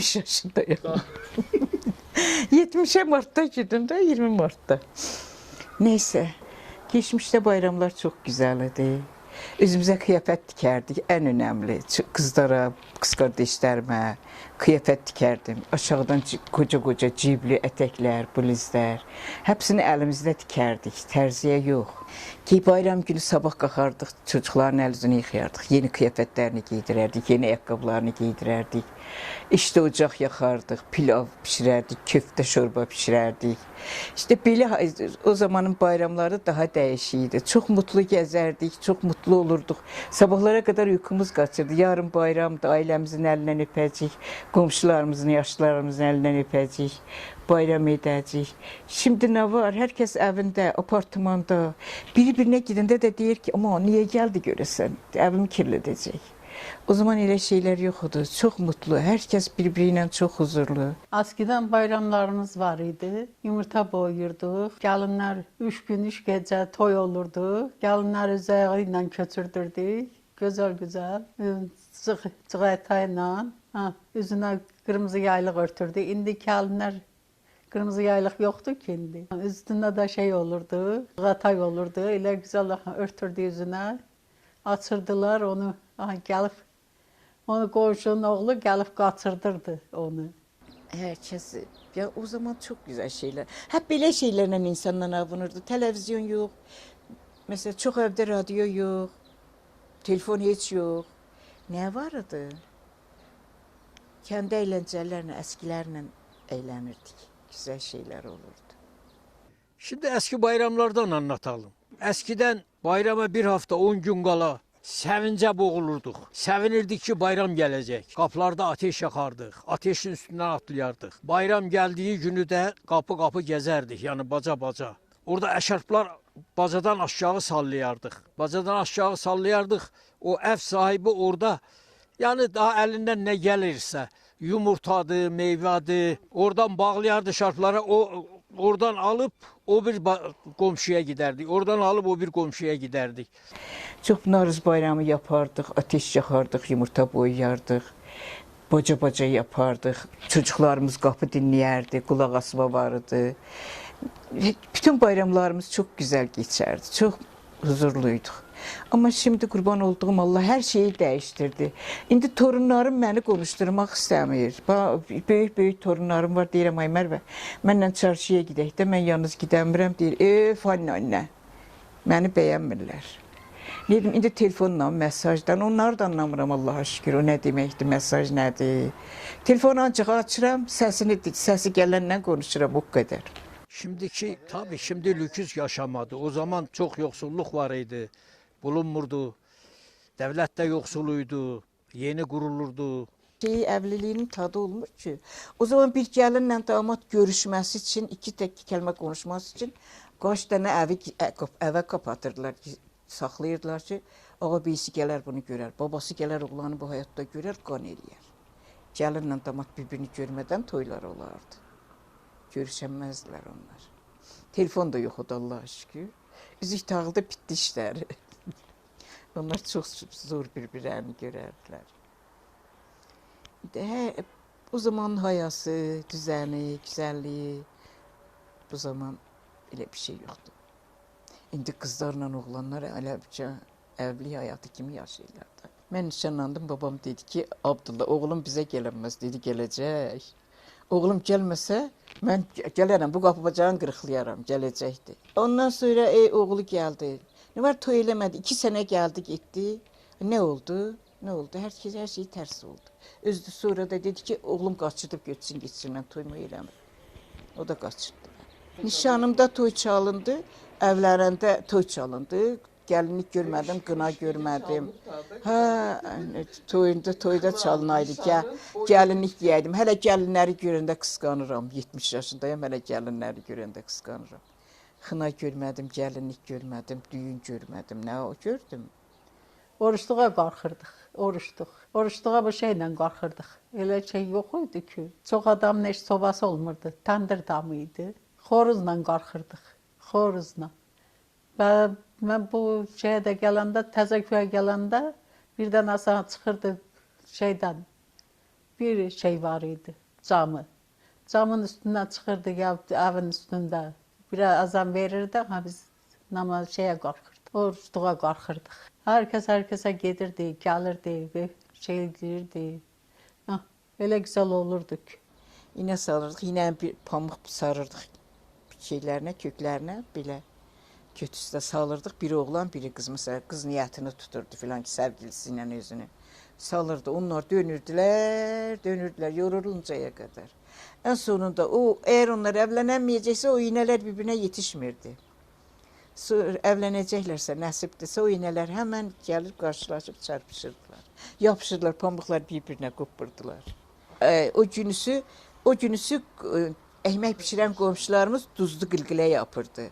70 yaşındayım. 70'e Mart'ta girdim de 20 Mart'ta. Neyse. Geçmişte bayramlar çok güzeldi. Üzümüze kıyafet dikerdik en önemli. Ç- Kızlara, kız kardeşlerime kıyafet dikerdim. Aşağıdan koca cibli etekler, bluzlar. Hepsini elimizde dikerdik. Terziye yok. Ki bayram günü sabah kalkardık, çocukların elini yıkayardık. Yeni kıyafetlerini giydirerdik, yeni ayakkabılarını giydirerdik. İşte ocak yakardık, pilav pişirerdik, köfte şorba pişirerdik. İşte belə o zamanın bayramları daha değişikti. Çok mutlu gezerdik, çok mutlu olurduk. Sabahlara kadar uykumuz kaçırdı. Yarın bayramdı, ailemizin elinden öpecek, komşularımızın, yaşlılarımızın elinden öpecek. Bayram edecek. Şimdi ne var? Herkes evinde, apartmanda. Biri birine gidende de deyir ki, ama niye geldi göresen? Evimi kirletecek. O zaman elə şeylər yox idi. Çox mutlu, hər kəs bir-biri ilə çox huzurlu. Askidən bayramlarımız var idi. Yumurta boyuyurduq. Gəlinlər 3 gün, 3 gecə toy olurdu. Gəlinlər özəyi ilə köçürdürdük. Gözəl-gözəl, cığayta ilə, ha, üzünə qırmızı yaylıq örtürdü. İndi gəlinlər Qırmızı yaylıq yoxdur ki indi. Üstündə də şey olurdu, qatay olurdu. Elə gözəl örtürdü üzünə. Açırdılar onu. Aha, gelip onu komşunun oğlu gelip kaçırdırdı onu. Herkes ya o zaman çok güzel şeyler. Hep böyle şeylerle insanlar avunurdu. Televizyon yok. Mesela çok evde radyo yok. Telefon hiç yok. Ne vardı? Kendi eğlencelerle, eskilerle eğlenirdik. Güzel şeyler olurdu. Şimdi eski bayramlardan anlatalım. Eskiden bayrama bir hafta 10 gün kala sevince boğulurduk. Sevinirdik ki bayram gelecek. Kaplarda ateş yakardık. Ateşin üstünden atlayardık. Bayram geldiği günü de kapı kapı gezerdik. Yani baca baca. Orada eşarplar bacadan aşağı sallayardık. Bacadan aşağı sallayardık. O ev sahibi orada yani daha elinden ne gelirse yumurtadı, meyvadı oradan bağlayardı şarplara o oradan alıp o bir komşuya giderdik. Oradan alıp o bir komşuya giderdik. Çok Narız bayramı yapardık, ateş yakardık, yumurta boyardık. Baca baca yapardık. Çocuklarımız kapı dinleyerdi, kulak asma vardı. Bütün bayramlarımız çok güzel geçerdi. Çok huzurluyduk. Ama şimdi kurban olduğum Allah her şeyi değiştirdi. İndi torunlarım beni konuşturmak istemiyor. Böyük böyük torunlarım var deyirəm ay Mərvə. Mənlə çarşıya gedək də mən yalnız gedəmirəm deyir. Öf anne anne. Məni bəyənmirlər. Dedim, indi telefonla, mesajdan, onları da anlamıram Allah'a şükür. O ne demekti, mesaj nedir? Telefonu ancaq açıram, səsini, səsi gələnlə konuşuram, o kadar. Şimdiki tabii şimdi lüküs yaşamadı. O zaman çok yoksulluk var idi. Bulunmurdu. Devlet de yoksuluydu. Yeni kurulurdu. Şey, evliliğinin tadı olmuş ki. O zaman bir gəlinlə damat görüşməsi için, iki tek kəlmə konuşması için kaç tane evi eve kapatırdılar, saxlayırdılar ki, ağa birisi gələr bunu görər, babası gələr oğlanı bu hayatta görər, qan eləyər. Gəlinlə damat bir-birini görmədən toylar olardı. Görüşəməzdilər onlar. Telefon da yox idi Allah'a şükür. Üzük tağıldı bitdi işləri. onlar çox zor bir-birlərini görərdilər. De, o zaman hayası, düzeni, güzelliği bu zaman öyle bir şey yoktu. İndi kızlarla oğlanlar əlebcə evli hayatı kimi yaşayırlar da. Mən nişanlandım, babam dedi ki, Abdullah, oğlum bizə gələnməz, dedi, gələcək. Oğlum gəlməsə, mən gələrəm, bu qapı bacağını qırıqlayaram, gələcəkdi. Ondan sonra ey oğlu gəldi. Ne var toy eləmədi, iki sənə gəldi, getdi. Ne oldu? Ne oldu? Her şey, her şey ters oldu. Özü sonra da dedi ki oğlum kaçırdıp götürsün gitsin ben toyumu eləmir. O da kaçırdı. Nişanımda toy çalındı, evlerinde toy çalındı. Gelinlik görmedim, kına görmedim. Ha, toyunda toyda çalınaydı. Gel, gelinlik giyeydim. Hele gelinleri görəndə qısqanıram. 70 yaşındayım, hele gelinleri görəndə qısqanıram. Xına görmedim, gelinlik görmedim, düğün görmedim. Ne o gördüm? Oruçluğa qalxırdıq, oruçluq. Oruçluğa bu şeylə qalxırdıq. Elə şey yox idi ki. Çox adam neş sobası olmurdu. Tandır damı idi. Xoruzla qalxırdıq. Xoruzla. Və mən bu şeyə də gələndə, təzə köyə gələndə birdən asan çıxırdı şeydən. bir şey var idi, camı. Camın üstünden çıkırdık ya evin üstünde. Biraz azam verirdi ama biz namaz şeye kalkırdık, oruçluğa kalkırdık. Herkes herkese gelirdi, gelirdi ve şey gelirdi. Ah, öyle güzel olurduk. İğne salırdıq, iğne bir pamuk sarırdıq şeylərinə, köklərinə belə kötüsdə salırdıq. Biri oğlan, biri qız. Məsələn, qız niyyətini tuturdu filan ki, sevgilisi ilə özünü salırdı. Onlar dönürdülər, dönürdülər yoruluncaya qədər. En sonunda o eğer onlar evlenemeyecekse o iğneler birbirine yetişmirdi. Evleneceklerse nasiptese o iğneler hemen gelip karşılaşıp çarpışırdılar. Yapışırdılar, pamuklar birbirine kopurdular. Ee, o günüsü, o günüsü e, ekmek pişiren komşularımız tuzlu gılgıle yapırdı.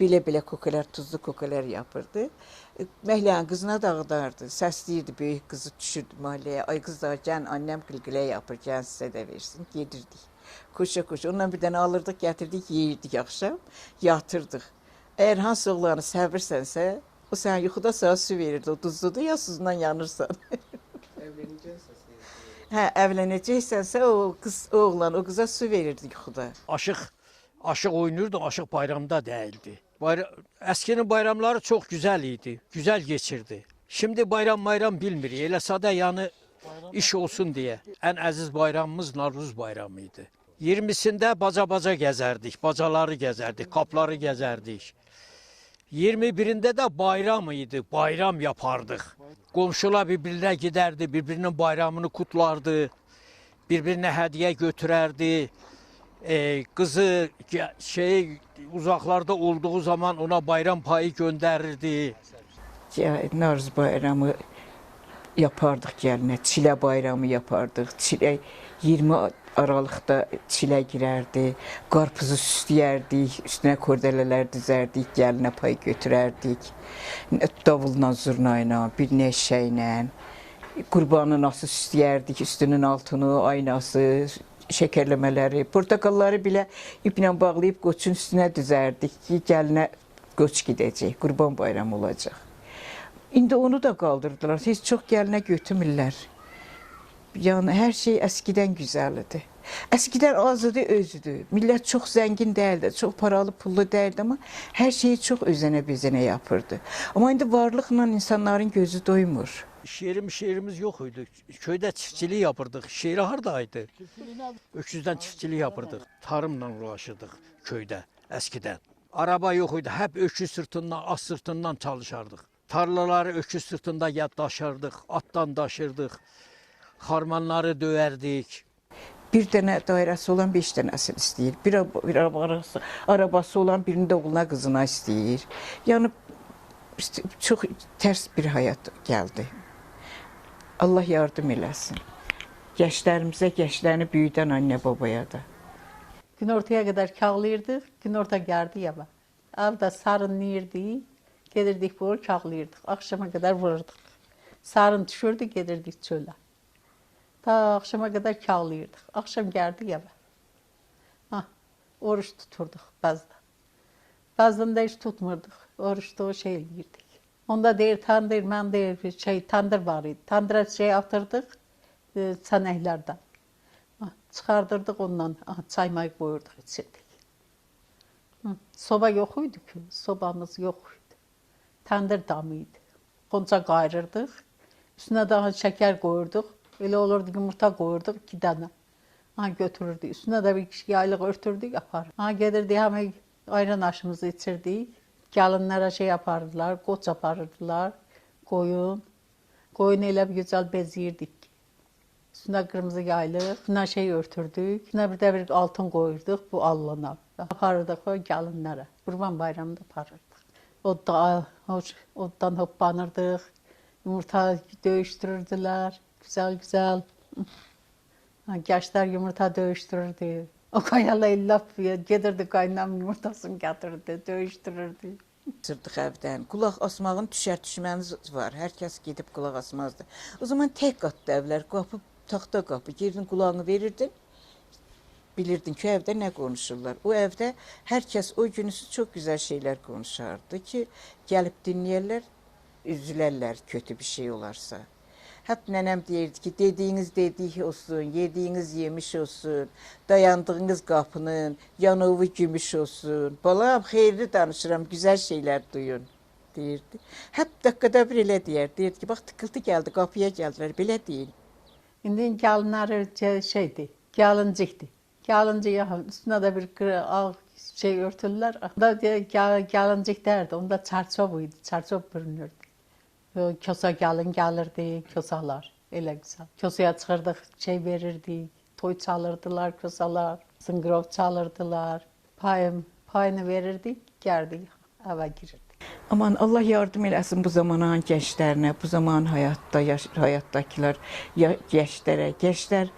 Bile bile kokular, tuzlu kokular yapırdı. Məhləyin qızına dağıdardı. Səsləyirdi böyük qızı düşürdü mahalləyə. Ay qızlar, gəlin annem gülgülə yapır, gəlin sizə də versin. Gedirdik. Koşa koşa. Ondan bir dənə alırdıq, gətirdik, yeyirdik axşam. Yatırdıq. Əgər hansı oğlanı səvirsənsə, o sən yuxuda sənə su verirdi. O duzludur ya suzundan yanırsan. hə, evlənəcəksənsə o qız, o oğlan o qıza su verirdi yuxuda. Aşıq aşıq oynayırdı, aşıq bayramda değildi. Bayra Eskinin bayramları çok güzel idi, güzel geçirdi. Şimdi bayram bayram bilmir. Elə sada yanı iş olsun diye. En aziz bayramımız Navruz bayramıydı. 20'sinde baca baca gezerdik, bacaları gezerdik, kapları gezerdik. 21'inde de bayram idi, bayram yapardık. Komşular birbirine giderdi, birbirinin bayramını kutlardı. Birbirine hediye götürerdi. Ee, kızı şey uzaklarda olduğu zaman ona bayram payı gönderirdi. Narız bayramı yapardıq gəlinə, çilə bayramı yapardıq. Çilə 20 Aralıqda çilə girərdi, qarpuzu süsləyərdik, üstünə kordələlər düzərdik, gəlinə pay götürərdik. Davulla, zurna ilə, bir neşə ilə. Qurbanı nasıl süsləyərdik, üstünün altını, aynası, şəkərləmələri, portakalları belə iplə bağlayıb qoçun üstünə düzərdik ki, gəlinə qoç gedəcək, qurban bayramı olacaq. İndi onu da kaldırdılar. Heç çox gəlinə götürmürlər. Yəni hər şey əskidən gözəl idi. Əskidən az idi, özüdür. Millət çox zəngin deyildi, çox paralı, pullu deyildi, amma hər şeyi çox özənə bezənə yapırdı. Amma indi varlıqla insanların gözü doymur. Şehrimiz şehrimiz yok idi. Köyde çiftçilik yapırdık. Şehri hardaydı? Öküzden çiftçilik yapırdık. Tarımla uğraşırdık köyde eskiden. Araba yok idi. Hep öküz sırtından, at sırtından çalışardık. Tarlaları öküz sırtında daşırdık. Attan daşırdık. Harmanları döverdik. Bir dənə dairəsi olan 5 dənəsini istəyir. Bir, bir arabası, arabası olan birini də oğluna, qızına istəyir. Yəni işte çox tərs bir həyat gəldi. Allah yardım eləsin. Gənclərimizə, gənclərini böyüdən anne babaya da. Gün ortaya kadar kağlayırdık, gün orta geldi ya bak. Evde sarınlıyırdı, gelirdik bol kağlayırdık. Akşama kadar vururduk. Sarın düşürdü, gelirdik çöle. Ta akşama kadar kağlayırdık. Akşam geldi ya bak. Hah, oruç tuturduk bazda. Bazdan da hiç tutmurduk. Oruçta o şey yerdik. Onda deyir tandır, mən deyir şey tandır var idi. Tandıra şey atırdıq e, çənəklərdən. Ah, çıxardırdıq ondan aha, çay may qoyurduq içirdik. Hı. Soba yox idi ki, sobamız yox idi. Tandır damı idi. Qonca qayırırdıq. Üstünə daha şəkər qoyurduq. Elə olurdu yumurta qoyurduq 2 dənə. Ha götürürdük. Üstünə də bir yaylıq örtürdük, aparırdı. Ha gedirdi həmin ayran aşımızı içirdik. Gelinlere şey yapardılar, koç yapardılar, koyun. Koyun bir güzel beziyirdik. Üstüne kırmızı yaylı, üstüne şey örtürdük. Üstüne bir de bir altın koyurduk bu allana. Yapardık o gelinlere. Kurban bayramında yapardık. O da, o, odan hoppanırdık. Yumurta dövüştürürdüler. Güzel güzel. Gençler yumurta dövüştürürdü. O kayalı illaf gedirdi kaynam yumurtasını getirirdi, dövüştürürdü. Sırdıq evdən. Qulaq asmağın düşər düşməniz var. Hər kəs gedib qulaq asmazdı. O zaman tək qatdı evlər, qapı taxta qapı. Girdin qulağını verirdin. Bilirdin ki, evdə nə konuşurlar. O evdə hər kəs o günüsü çox gözəl şeylər konuşardı ki, gəlib dinləyərlər, üzülərlər kötü bir şey olarsa. Hep nenem derdi ki dediğiniz dediği olsun, yediğiniz yemiş olsun, dayandığınız kapının yanığı gümüş olsun. Balam hayırlı danışıram, güzel şeyler duyun deyirdi. Hep dakikada bir elə deyər. Deyirdi ki, bax tıkıltı geldi, kapıya geldiler, belə deyin. İndi gəlinləri ce- şeydi, gəlincikdi. Gəlinciyə üstünə də bir ağ şey örtürlər. Da diye gəl, gəlincik derdi. Onda çarçov idi, çarçov bürünürdü. Kosa gəlin gəlirdi, kosalar. Elə güzel. Kosaya çıxırdıq, şey verirdik. Toy çalırdılar kosalar. Zıngırov çalırdılar. Payım, payını verirdik, gəldik, eve girirdik. Aman Allah yardım eləsin bu zamanın gençlerine, bu zaman hayatta yaş, hayattakiler ya, gençlere, gençler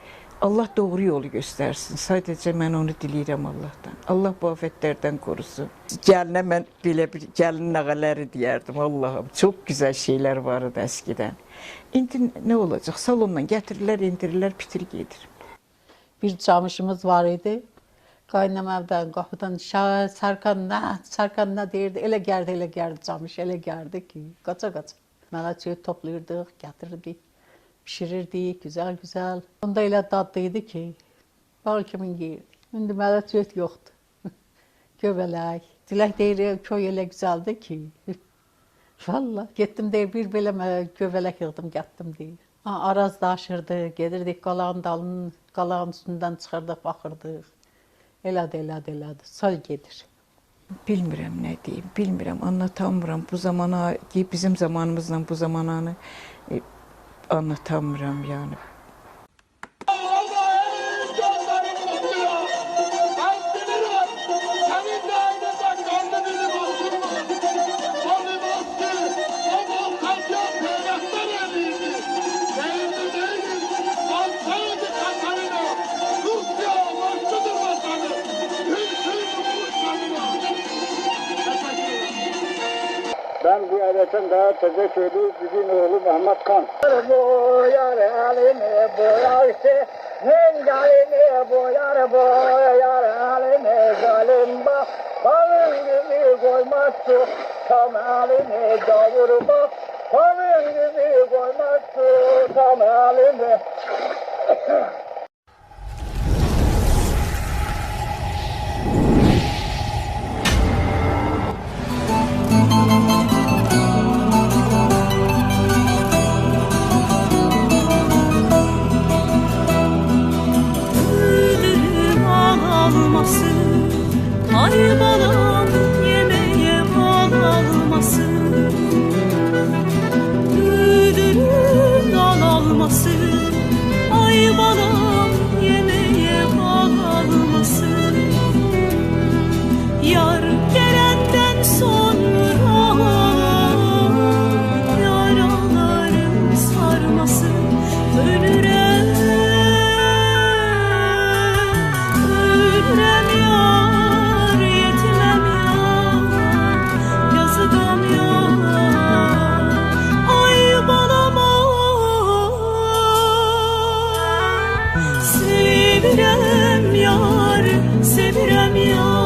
Allah doğru yolu göstersin. Sadece ben onu dileyirəm Allah'tan. Allah bu afetlerden korusun. Gəlinə mən belə bir gəlin nəğələri deyərdim Allah'ım. Çok güzel şeyler vardı eskiden. İndi ne olacak? Salondan getirirler, indirirler, bitir gelir. bir camışımız var idi. Qaynam evdən qapıdan şah Sarkan nə, Sarkan nə deyirdi. Elə gəldi, elə gəldi camış, elə gəldi ki, qaça qaça. Mələkçiyi toplayırdıq, gətirirdik, pişirirdik, güzel güzel. Onda elə dadlıydı ki, bal kimin yeyirdik. İndi mələkçiyət yoxdur. Göbələk. Dilək deyir, köy elə güzeldi ki. Valla getdim deyir, bir belə göbələk yığdım, getdim deyir. Araz daşırdı, gedirdik qalağın dalının, qalağın üstündən çıxırdıq, baxırdıq. Elədi, elədi, elədi. Sal gedir. Bilmirəm nə deyim, bilmirəm, anlatamıram. Bu zamana, bizim zamanımızla bu zamananı anlatamıram yani. Ben bu evetin daha taze köylü bizim oğlu Mehmet Kan. Boyar elini boyarsa Hengalini boyar boyar elini zalim bak Balın gibi koymaz su tam elini davur bak Balın gibi koymaz su tam elini Sevirem yar Sevirem yar